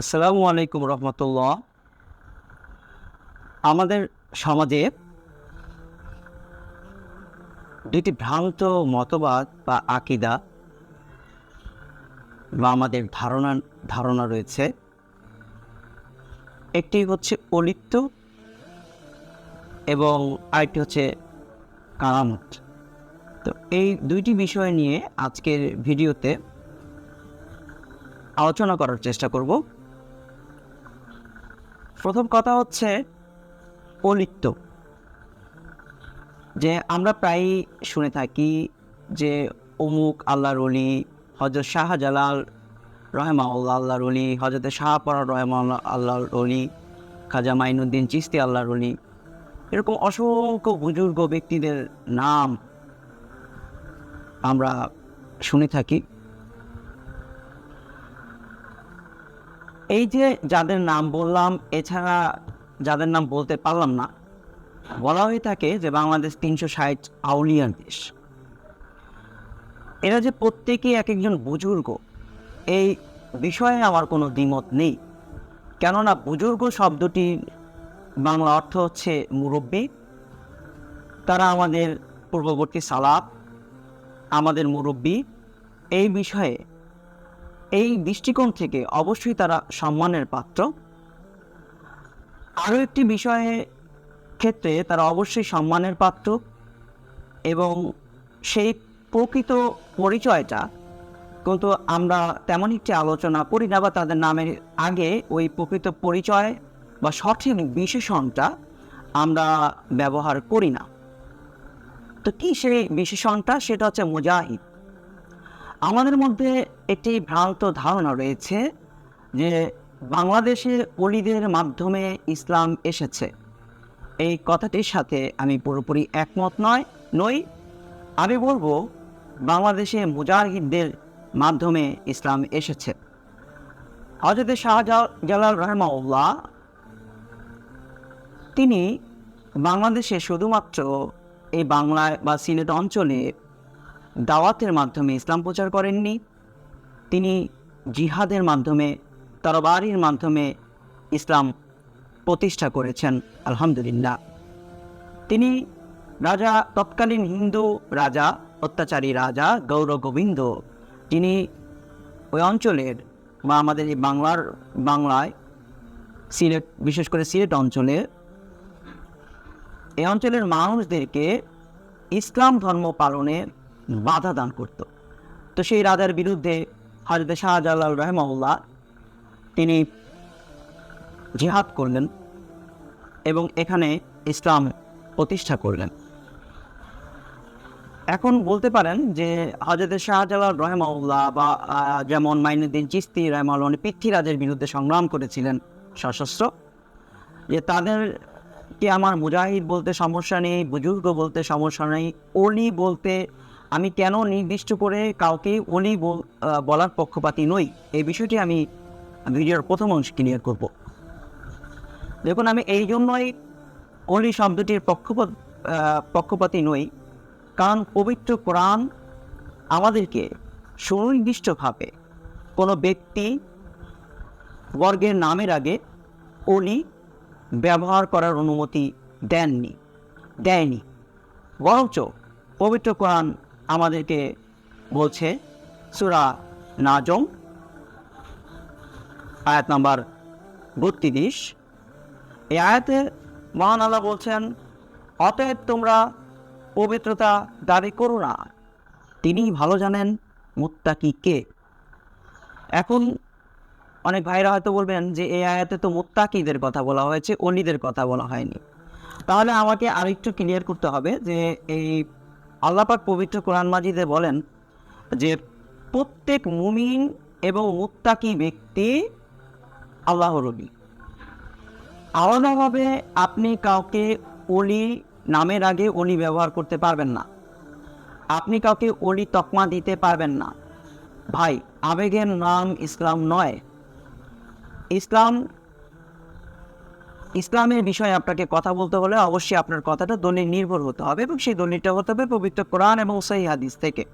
আসসালামু আলাইকুম রহমতুল্লাহ। আমাদের সমাজে দুটি ভ্রান্ত মতবাদ বা আকিদা বা আমাদের ধারণা ধারণা রয়েছে। একটি হচ্ছে অলিপ্ত এবং আরেকটি হচ্ছে কারামত। তো এই দুইটি বিষয় নিয়ে আজকের ভিডিওতে আলোচনা করার চেষ্টা করব। প্রথম কথা হচ্ছে অলিপ্ত, যে আমরা প্রায়ই শুনে থাকি যে অমুক আল্লাহর অলি হজরত শাহজালাল রহমা আল্লাহর অলি হজরত শাহপরা রহমা আল্লাহর অলি খাজা মাইনুদ্দিন চিস্তি আল্লাহর অলি এরকম অসংখ্য বুজুর্গ ব্যক্তিদের নাম আমরা শুনে থাকি। এই যে যাদের নাম বললাম, এছাড়া যাদের নাম বলতে পারলাম না, বলা হয়ে থাকে যে বাংলাদেশ তিনশো ষাট আউলিয়ার দেশ। এরা যে প্রত্যেকেই এক একজন বুজুর্গ, এই বিষয়ে আমার কোনো দ্বিমত নেই। কেননা বুজুর্গ শব্দটি বাংলা অর্থ হচ্ছে মুরব্বী। তারা আমাদের পূর্ববর্তী সালাপ আমাদের মুরব্বী। এই বিষয়ে এই দৃষ্টিকোণ থেকে অবশ্যই তারা সম্মানের পাত্র। আরও একটি বিষয়ে ক্ষেত্রে তারা অবশ্যই সম্মানের পাত্র এবং সেই প্রকৃত পরিচয়টা কিন্তু আমরা তেমন একটি আলোচনা করি না বা তাদের নামের আগে ওই প্রকৃত পরিচয় বা সঠিক বিশেষণটা আমরা ব্যবহার করি না। তো কী সেই বিশেষণটা? সেটা হচ্ছে মুজাহিদ। আমাদের মধ্যে একটি ভ্রান্ত ধারণা রয়েছে যে বাংলাদেশে অলিদের মাধ্যমে ইসলাম এসেছে। এই কথাটির সাথে আমি পুরোপুরি একমত নয়, নই আমি বলব বাংলাদেশে মুজাহিদদের মাধ্যমে ইসলাম এসেছে। হজরত শাহজালাল রহমাউল্লাহ তিনি বাংলাদেশে শুধুমাত্র এই বাংলায় বা সিলেট অঞ্চলে দাওয়াতের মাধ্যমে ইসলাম প্রচার করেননি। তিনি জিহাদের মাধ্যমে, তরবারির মাধ্যমে ইসলাম প্রতিষ্ঠা করেছেন, আলহামদুলিল্লাহ। তিনি রাজা, তৎকালীন হিন্দু রাজা, অত্যাচারী রাজা গৌর গোবিন্দ, যিনি ওই অঞ্চলের বা আমাদের এই বাংলার, বাংলায় সিলেট, বিশেষ করে সিলেট অঞ্চলে, এই অঞ্চলের মানুষদেরকে ইসলাম ধর্ম পালনে বাধা দান করত। তো সেই রাজার বিরুদ্ধে হজরত শাহজালাল রহমাউল্লাহ তিনি জিহাদ করলেন এবং এখানে ইসলাম প্রতিষ্ঠা করলেন। এখন বলতে পারেন যে হজরত শাহজালাল রহমাউল্লাহ বা যেমন মাইনুদ্দিন চিস্তি রহমাউল্লাহ উনি পৃথ্বীরাজের বিরুদ্ধে সংগ্রাম করেছিলেন সশস্ত্র, যে তাদেরকে আমার মুজাহিদ বলতে সমস্যা নেই, বুজুর্গ বলতে সমস্যা নেই অলি বলতে আমি কেন নির্দিষ্ট করে কাউকে অলি বলার পক্ষপাতি নই? এই বিষয়টি আমি ভিডিওর প্রথম অংশ ক্লিয়ার করব। দেখুন, আমি এই জন্যই অলি শব্দটির পক্ষপাত পক্ষপাতি নই। কারণ পবিত্র কোরআন আমাদেরকে সুনির্দিষ্টভাবে কোনো ব্যক্তি বর্গের নামের আগে অলি ব্যবহার করার অনুমতি দেননি, দেয়নি। বরঞ্চ পবিত্র কোরআন আমাদেরকে বলছে সুরা নাজম, আয়াত নাম্বার বত্রিশ। এই আয়াতে মহান আল্লাহ বলছেন, অতএব তোমরা পবিত্রতা দাবি করো না। তিনি ভালো জানেন মুত্তাকি কে। এখন অনেক ভাইরা হয়তো বলবেন যে এই আয়াতে তো মুত্তাকিদের কথা বলা হয়েছে অলিদের কথা বলা হয়নি। তাহলে আমাকে আরেকটু ক্লিয়ার করতে হবে যে এই আল্লাপাক পবিত্র কোরআন মাজিদে বলেন যে প্রত্যেক মুমিন এবং মুত্তাকি ব্যক্তি আল্লাহর অলি আলাদাভাবে আপনি কাউকে অলি নামের আগে অলি ব্যবহার করতে পারবেন না। আপনি কাউকে অলি তকমা দিতে পারবেন না। ভাই, আবেগের নাম ইসলাম নয়। ইসলাম ইসলামের বিষয়ে আপনাকে কথা বলতে হলে অবশ্যই আপনার কথাটা দলিল নির্ভর হতে হবে এবং সেই দলিলটা হতে হবে পবিত্র কোরআন এবং সেই হাদিস থেকে।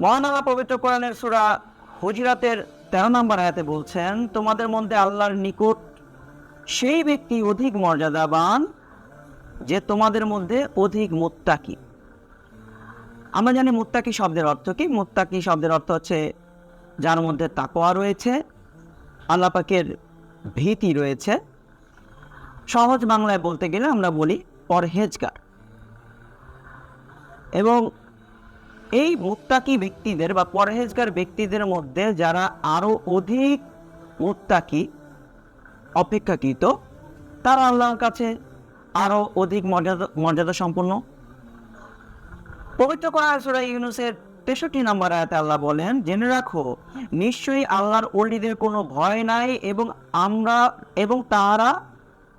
মহান আল্লাহ পবিত্র কোরআনের সুরা হুজরাতের তেরো নম্বর আয়াতে বলছেন, তোমাদের মধ্যে আল্লাহর নিকট সেই ব্যক্তি অধিক মর্যাদাবান যে তোমাদের মধ্যে অধিক মুত্তাকি। আমরা জানি মুত্তাকি শব্দের অর্থ কি? মুত্তাকি শব্দের অর্থ হচ্ছে যার মধ্যে তাকোয়া রয়েছে, আল্লাহ পাকের ভীতি রয়েছে। সহজ বাংলায় বলতে গেলে আমরা বলি পরহেজগার। এবং এই মুত্তাকি ব্যক্তিদের বা পরহেজগার ব্যক্তিদের মধ্যে যারা আরও অধিক মুত্তাকি অপেক্ষাকৃত, তারা আল্লাহর কাছে আরও অধিক মর্যাদা মর্যাদা সম্পন্ন পবিত্র করা সুরা ইউনুসের তেষট্টি নম্বর আয়াতে আল্লাহ বলেন, জেনে রাখো, নিশ্চয়ই আল্লাহর ওলিদের কোনো ভয় নাই এবং আমরা এবং তারা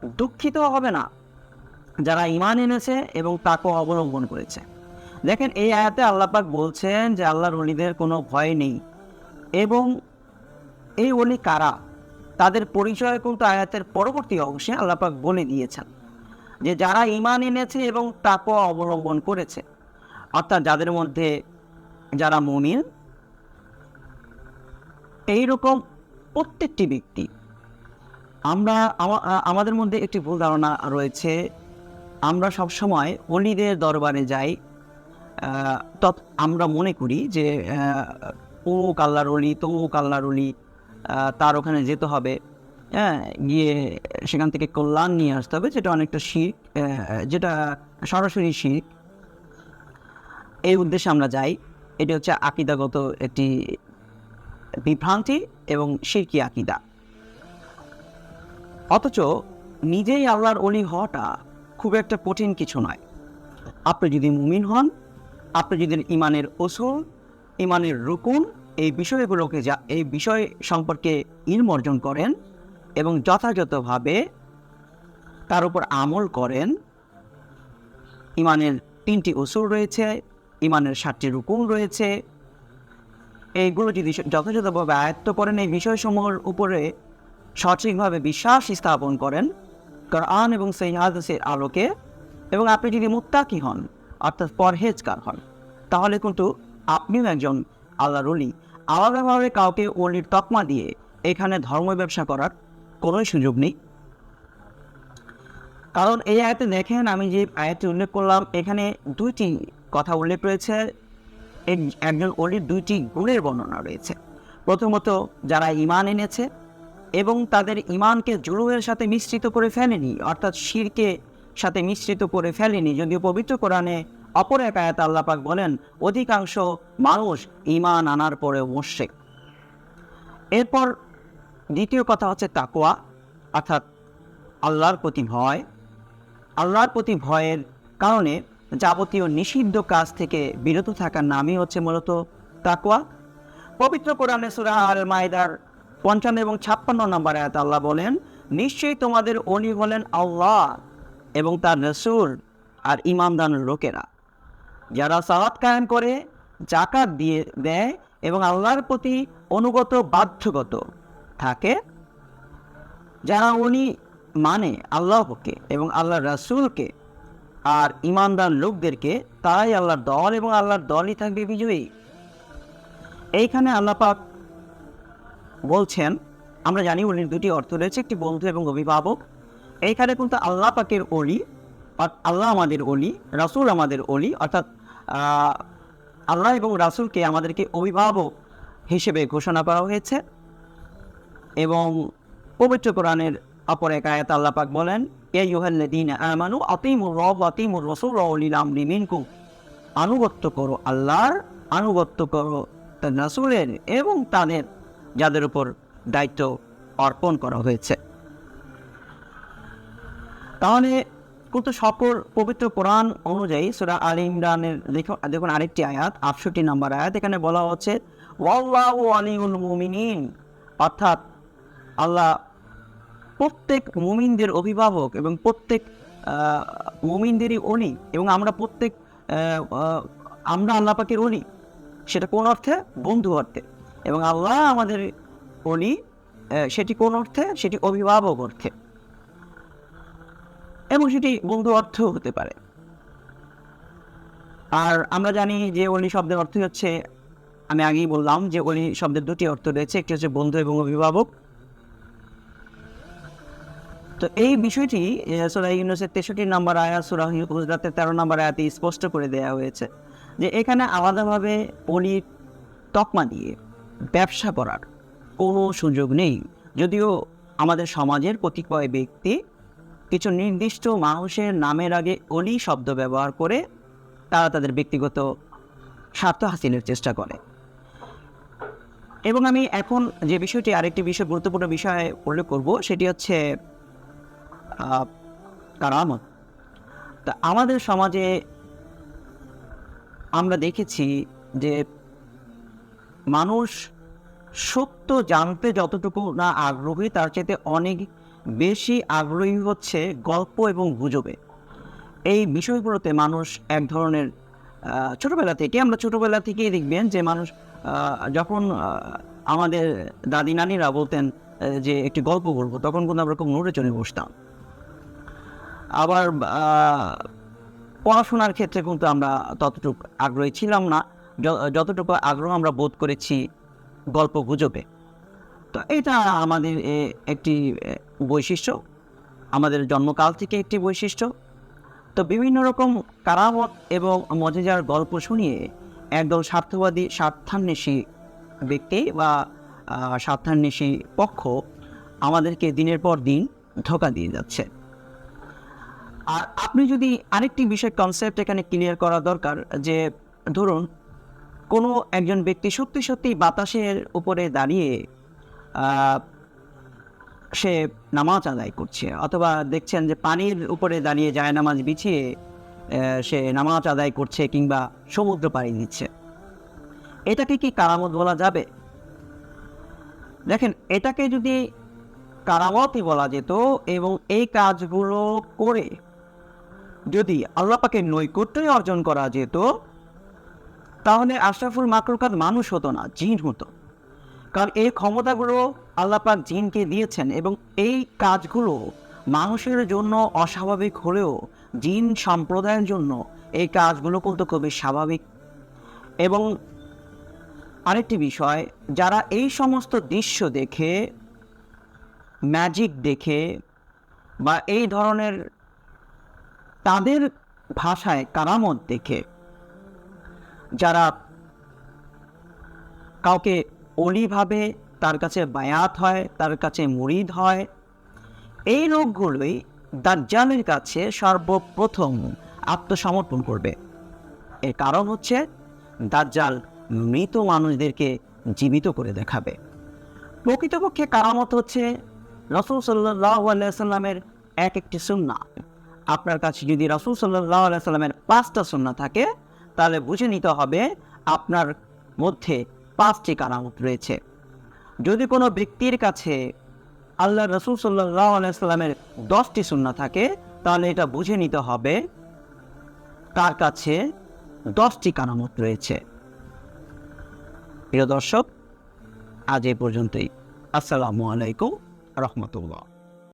দুঃখিত হবে না। যারা ইমান এনেছে এবং তাকে অবলম্বন করেছে। দেখেন, এই আয়াতে আল্লাহ পাক বলছেন যে আল্লাহর অলিদের কোনো ভয় নেই। এবং এই অলি কারা? তাদের পরিচয় কিন্তু আয়াতের পরবর্তী অংশে আল্লাহ পাক বলে দিয়েছেন যে যারা ইমান এনেছে এবং তাকে অবলম্বন করেছে। অর্থাৎ যাদের মধ্যে যারা মুমিন, এইরকম প্রত্যেকটি ব্যক্তি। আমরা আমাদের মধ্যে একটি ভুল ধারণা রয়েছে। আমরা সব সময় অলিদের দরবারে যাই তৎ, আমরা মনে করি যে ও কাল্লার অলি তমুক কাল্লার অলি তার ওখানে যেতে হবে। হ্যাঁ গিয়ে সেখান থেকে কল্যাণ নিয়ে আসতে হবে, যেটা অনেকটা শিখ যেটা সরাসরি শিখ এই উদ্দেশ্যে আমরা যাই। এটি হচ্ছে আকিদাগত একটি বিভ্রান্তি এবং শিরকি আকিদা। অথচ নিজেই আল্লাহর অলি হওয়াটা খুব একটা কঠিন কিছু নয়। আপনি যদি মুমিন হন, আপনি যদি ইমানের ওসুল, ইমানের রুকুন, এই বিষয়গুলোকে যা, এই বিষয় সম্পর্কে ইলম অর্জন করেন এবং যথাযথভাবে তার উপর আমল করেন, ইমানের তিনটি উসুল রয়েছে ইমানের সাতটি রুকুন রয়েছে। এইগুলো যদি যথাযথভাবে আয়ত্ত করেন। এই বিষয়সমূহের উপরে সঠিকভাবে বিশ্বাস স্থাপন করেন। কোরআন এবং সেই হাদিসের আলোকে। এবং আপনি যদি মুত্তাকি হন, অর্থাৎ পরহেজকার হন, তাহলে কিন্তু আপনিও একজন আল্লাহর অলি আলাদাভাবে কাউকে অলির তকমা দিয়ে এখানে ধর্ম ব্যবসা করার কোনোই সুযোগ নেই। কারণ এই আয়াতে দেখেন, আমি যে আয়াতটি উল্লেখ করলাম, এখানে দুইটি কথা উল্লেখ রয়েছে এক- একজন অলির দুইটি গুণের বর্ণনা রয়েছে। প্রথমত, যারা ইমান এনেছে এবং তাদের ইমানকে জুলুমের সাথে মিশ্রিত করে ফেলেনি, অর্থাৎ শিরকে সাথে মিশ্রিত করে ফেলেনি। যদিও পবিত্র কোরআনে অপর এক আয়াত আল্লাহ পাক বলেন, অধিকাংশ মানুষ ইমান আনার পরে মোশেক এরপর দ্বিতীয় কথা হচ্ছে তাকোয়া অর্থাৎ আল্লাহর প্রতি ভয়। আল্লাহর প্রতি ভয়ের কারণে যাবতীয় নিষিদ্ধ কাজ থেকে বিরত থাকার নামই হচ্ছে মূলত তাকওয়া। পবিত্র কোরআনে সূরা আল মাইদার পঞ্চান্ন এবং ছাপ্পান্ন নম্বর আয়াত আল্লাহ বলেন, নিশ্চয়ই তোমাদের অলি হলেন আল্লাহ এবং তার রসুল আর ইমানদান লোকেরা। যারা সালাত কায়েম করে জাকাত দিয়ে দেয় এবং আল্লাহর প্রতি অনুগত, বাধ্যগত থাকে, যারা উনি মানে আল্লাহকে এবং আল্লাহ রাসূলকে আর ইমানদার লোকদেরকে তারাই আল্লাহর দল এবং আল্লাহর দলই থাকবে বিজয়ী। এইখানে আল্লাহ পাক বলছেন, আমরা জানি উনির দুটি অর্থ রয়েছে, একটি বন্ধু এবং অভিভাবক। এইখানে কিন্তু আল্লাহ পাকের অলি আল্লাহ আমাদের অলি রাসূল আমাদের অলি অর্থাৎ আল্লাহ এবং রাসূলকে আমাদেরকে অভিভাবক হিসেবে ঘোষণা করা হয়েছে। এবং পবিত্র কোরআনের অপর এক আয়াত আল্লাহ পাক বলেন, এ ইউহাল্লাদিন আমানু আতিমুর রব আতিমুর রসুল রউলিল আমরি আনুগত্য করো আল্লাহর, আনুগত্য করো তার রাসূলের এবং তাদের, যাদের উপর দায়িত্ব অর্পণ করা হয়েছে। তাহলে কিন্তু সকল পবিত্র কোরআন অনুযায়ী সুরা আলী ইমরানের দেখো দেখুন আরেকটি আয়াত, আটষট্টি নম্বর আয়াত, এখানে বলা হচ্ছে মুমিনিন। অর্থাৎ আল্লাহ প্রত্যেক মুমিনদের অভিভাবক এবং প্রত্যেক মুমিনদেরই অনি এবং আমরা প্রত্যেক আমরা আল্লাহ পাকের অনি সেটা কোন অর্থে? বন্ধু অর্থে। এবং আল্লাহ আমাদের অনি সেটি কোন অর্থে? সেটি অভিভাবক অর্থে। এবং সেটি বন্ধু অর্থও হতে পারে। আর আমরা জানি যে অলি শব্দের অর্থ হচ্ছে, আমি আগেই বললাম যে অলি শব্দের দুটি অর্থ রয়েছে, একটি হচ্ছে বন্ধু এবং অভিভাবক। তো এই বিষয়টি সুরাহ ইউনুসের তেষট্টি নম্বর আয়াত সুরাহ হুজরাতের তেরো নম্বর আয়াতে স্পষ্ট করে দেওয়া হয়েছে যে এখানে আলাদাভাবে অলির তকমা দিয়ে ব্যবসা করার কোনো সুযোগ নেই। যদিও আমাদের সমাজের কতিপয় ব্যক্তি কিছু নির্দিষ্ট মানুষের নামের আগে অলি শব্দ ব্যবহার করে তারা তাদের ব্যক্তিগত স্বার্থ হাসিলের চেষ্টা করে। এবং আমি এখন যে বিষয়টি আরেকটি বিষয়, গুরুত্বপূর্ণ বিষয়ে উল্লেখ করব, সেটি হচ্ছে কারামত। তা আমাদের সমাজে আমরা দেখেছি যে মানুষ সত্য জানতে যতটুকু না আগ্রহী, তার চাইতে অনেক বেশি আগ্রহী হচ্ছে গল্প এবং গুজবে। এই বিষয়গুলোতে মানুষ এক ধরনের ছোটবেলা থেকে, আমরা ছোটোবেলা থেকেই দেখবেন যে মানুষ যখন আমাদের দাদি নানিরা বলতেন যে একটি গল্প বলব তখন কিন্তু আমরা খুব নড়ে চড়ে বসতাম। আবার পড়াশোনার ক্ষেত্রে কিন্তু আমরা ততটুকু আগ্রহী ছিলাম না। যতটুকু আগ্রহ আমরা বোধ করেছি গল্প গুজবে। তো এটা আমাদের একটি বৈশিষ্ট্য। আমাদের জন্মকাল থেকে একটি বৈশিষ্ট্য। তো বিভিন্ন রকম কারামত এবং মজাদার গল্প শুনিয়ে একদল স্বার্থবাদী, স্বার্থান্বেষী ব্যক্তি বা স্বার্থান্বেষী পক্ষ আমাদেরকে দিনের পর দিন ধোকা দিয়ে যাচ্ছে। আর আপনি যদি আরেকটি বিষয় কনসেপ্ট এখানে ক্লিয়ার করা দরকার যে, ধরুন, কোনো একজন ব্যক্তি সত্যি সত্যি বাতাসের উপরে দাঁড়িয়ে সে নামাজ আদায় করছে অথবা দেখছেন যে পানির উপরে দাঁড়িয়ে যায় নামাজ বিছিয়ে সে নামাজ আদায় করছে কিংবা সমুদ্র পাড়ি দিচ্ছে। এটাকে কি কারামত বলা যাবে? দেখেন, এটাকে যদি কারামতই বলা যেত এবং এই কাজগুলো করে যদি আল্লাহ পাকের নৈকট্যই অর্জন করা যেত, তাহলে আশরাফুল মাকরুকাত মানুষ হতো না, জিন হতো। কারণ এই ক্ষমতাগুলো আল্লাহ পাক জিনকে দিয়েছেন এবং এই কাজগুলো মানুষের জন্য অস্বাভাবিক হলেও জিন সম্প্রদায়ের জন্য এই কাজগুলো কিন্তু খুবই স্বাভাবিক। এবং আরেকটি বিষয়, যারা এই সমস্ত দৃশ্য দেখে ম্যাজিক দেখে বা এই ধরনের তাদের ভাষায় কারামত দেখে। যারা কাউকে অলিভাবে তার কাছে বায়াত হয়, তার কাছে মুরিদ হয়, এই লোকগুলোই দাজ্জালের কাছে সর্বপ্রথম আত্মসমর্পণ করবে। এর কারণ হচ্ছে দাজ্জাল মৃত মানুষদেরকে জীবিত করে দেখাবে। প্রকৃতপক্ষে কারামত হচ্ছে রসুল সাল্লাহ আলাইসাল্লামের এক একটি সুন্না আপনার কাছে যদি রসুল সাল্লাহ আলাইসাল্লামের পাঁচটা সুন্না থাকে, তাহলে বুঝে নিতে হবে আপনার মধ্যে পাঁচটি কারামত রয়েছে। যদি কোনো ব্যক্তির কাছে আল্লাহ রসুল সাল্লাহ আলাইসাল্লামের দশটি সুন্না থাকে, তাহলে এটা বুঝে নিতে হবে তার কাছে দশটি কারামত রয়েছে। প্রিয় দর্শক, আজ এ পর্যন্তই। আসসালামু আলাইকুম রহমতুল্লাহ।